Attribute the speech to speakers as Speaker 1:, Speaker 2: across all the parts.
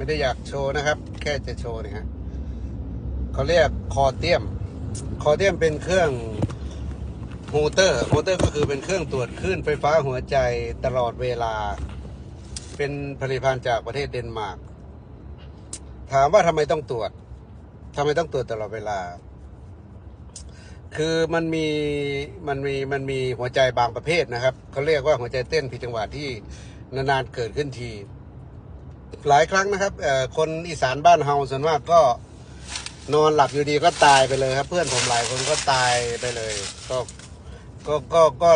Speaker 1: ไม่ได้อยากโชว์นะครับ แค่จะโชว์เนี่ยฮะเขาเรียกคอเตียม คอเตียมเป็นเครื่องโฮเตอร์โฮเตอร์ก็คือเป็นเครื่องตรวจคลื่นไฟฟ้าหัวใจตลอดเวลา เป็นผลิตภัณฑ์จากประเทศเดนมาร์กถามว่าทำไมต้องตรวจทำไมต้องตรวจตลอดเวลา คือมันมีมันมีมันมีหัวใจบางประเภทนะครับเขาเรียกว่าหัวใจเต้นผิดจังหวะที่นานๆเกิดขึ้นที หลายครั้งนะครับคนอีสานบ้านเฮาส่วนมากก็นอนหลับอยู่ดีก็ตายไปเลยครับ เพื่อนผมหลายคนก็ตายไปเลย ก็ก็ก็ก็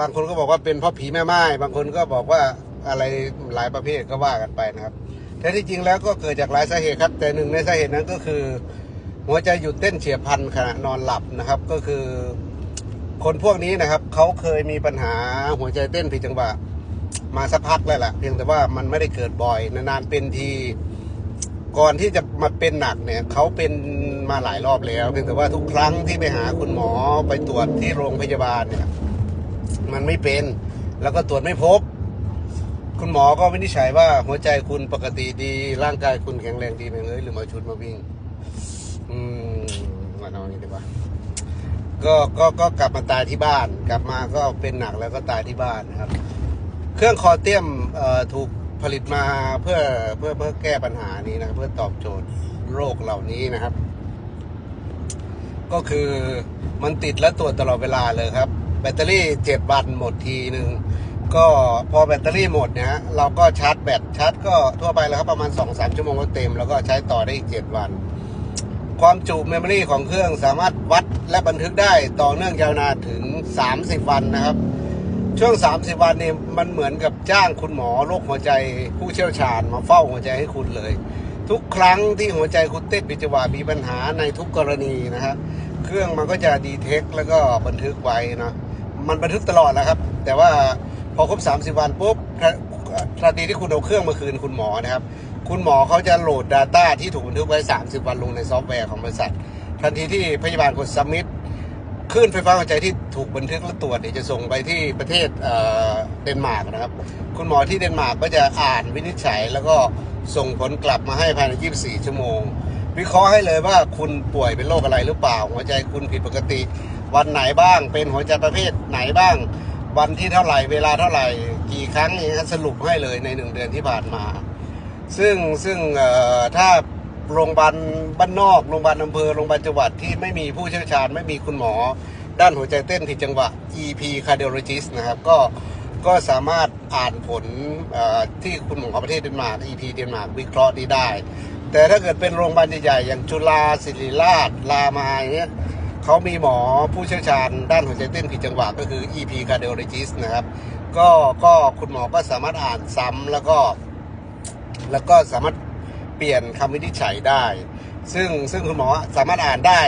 Speaker 1: บางคนก็บอกว่าเป็นเพราะผีแม่ไม้บางคนก็บอกว่าอะไรหลายประเภทก็ว่ากันไปนะครับแต่ที่จริงแล้วก็เกิดจากหลายสาเหตุครับ แต่หนึ่งในสาเหตุนั้นก็คือ หัวใจหยุดเต้นเฉียบพลันขณะนอนหลับนะครับ ก็คือ คนพวกนี้นะครับเขาเคยมีปัญหาหัวใจเต้นผิดจังหวะ มาสักพักแล้วล่ะ เพียงแต่ว่ามันไม่ได้เกิดบ่อย นานๆเป็นที ก่อนที่จะมาเป็นหนักเนี่ยเขาเป็นมาหลายรอบแล้ว เพียงแต่ว่าทุกครั้งที่ไปหาคุณหมอไปตรวจที่โรงพยาบาลเนี่ย มันไม่เป็น แล้วก็ตรวจไม่พบ คุณหมอก็วินิจฉัยว่าหัวใจคุณปกติดี ร่างกายคุณแข็งแรงดีไหมเอ้ยหรือมาชุดมาวิ่ง อืมมาเอาอย่างนี้ดีกว่าก็ก็ก็กลับมาตายที่บ้าน กลับมาก็เป็นหนักแล้วก็ตายที่บ้านนะครับ เครื่องคอเตียมถูกผลิตมาเพื่อเพื่อเพื่อแก้ปัญหานี้นะเพื่อตอบโจทย์โรคเหล่านี้นะครับ ก็คือมันติดและตรวจตลอดเวลาเลยครับ แบตเตอรี่เจ็ดวันหมดทีหนึ่งก็พอแบตเตอรี่หมดเนี่ยฮะเราก็ชาร์จแบตชาร์จก็ทั่วไปแล้วครับประมาณ2อสชั่วโมงก็เต็ม แล้วก็ใช้ต่อได้อีก7วัน ความจุเมมโมรีของเครื่องสามารถวัดและบันทึกได้ต่อเนื่องยาวนานถึง 30 วันนะครับ ช่วง 30 วันนี่มันเหมือนกับจ้างคุณหมอโรคหัวใจผู้เชี่ยวชาญมาเฝ้าหัวใจให้คุณเลย ทุกครั้งที่หัวใจคุณเต้นผิดจังหวะมีปัญหาในทุกกรณีนะฮะเครื่องมันก็จะดีเทคแล้วก็บันทึกไว้นะมันบันทึกตลอดนะครับ แต่ว่าพอครบ 30 วันปุ๊บทันทีที่คุณเอาเครื่องมาคืนคุณหมอนะครับ คุณหมอเขาจะโหลด Data ที่ถูกบันทึกไว้ 30 วันลงในซอฟต์แวร์ของบริษัท ทันทีที่พยาบาลกด submit คลื่นไฟฟ้าหัวใจที่ถูกบันทึกและตรวจเนี่ยจะส่งไปที่ประเทศเดนมาร์กนะครับ คุณหมอที่เดนมาร์กก็จะอ่านวินิจฉัย แล้วก็ส่งผลกลับมาให้ภายใน 24 ชั่วโมง วิเคราะห์ให้เลยว่าคุณป่วยเป็นโรคอะไรหรือเปล่า หัวใจคุณผิดปกติ วันไหนบ้าง เป็นหัวใจประเภทไหนบ้าง วันที่เท่าไหร่ เวลาเท่าไหร่ กี่ครั้งอย่างเงี้สรุปให้เลยในหนึ่งเดือนที่ผ่านมา ซึ่งซึ่งถ้า โรงพยาบาลบ้านนอกโรงพยาบาลอำเภอโรงพยาบาลจังหวัดที่ไม่มีผู้เชี่ยวชาญ ไม่มีคุณหมอ ด้านหัวใจเต้นผิดจังหวะ EP cardiologist นะครับก็ก็สามารถอ่านผลที่คุณหมอประเทศเดนมาร์ก EP เดนมาร์กวิเคราะห์นี้ได้ แต่ถ้าเกิดเป็นโรงพยาบาลใหญ่ๆอย่างจุฬาศิริราชรามาอย่างเงี้ยเขามีหมอผู้เชี่ยวชาญ ด้านหัวใจเต้นผิดจังหวะก็คือ EP cardiologist นะครับ ก็ก็คุณหมอก็สามารถอ่านซ้ำแล้วก็ แล้วก็สามารถ เปลี่ยนคำวินิจฉัยได้ ซึ่งซึ่งคุณหมอสามารถอ่านได้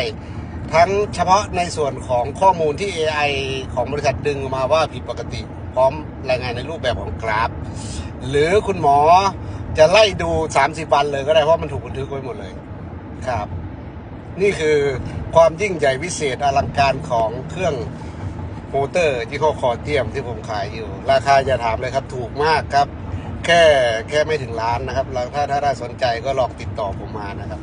Speaker 1: ทั้งเฉพาะในส่วนของข้อมูลที่ AI ของบริษัทดึงออกมาว่าผิดปกติพร้อมรายงานในรูปแบบของกราฟ หรือคุณหมอจะไล่ดู 30 วันเลยก็ได้เพราะมันถูกบันทึกไว้หมดเลยครับ นี่คือความยิ่งใหญ่วิเศษอลังการของเครื่องโมเตอร์ที่เขาคอเทียมที่ผมขายอยู่ ราคาอย่าถามเลยครับถูกมากครับ แค่แค่ไม่ถึงล้านนะครับแล้วถ้าถ้าได้สนใจก็ลองติดต่อผมมานะครับ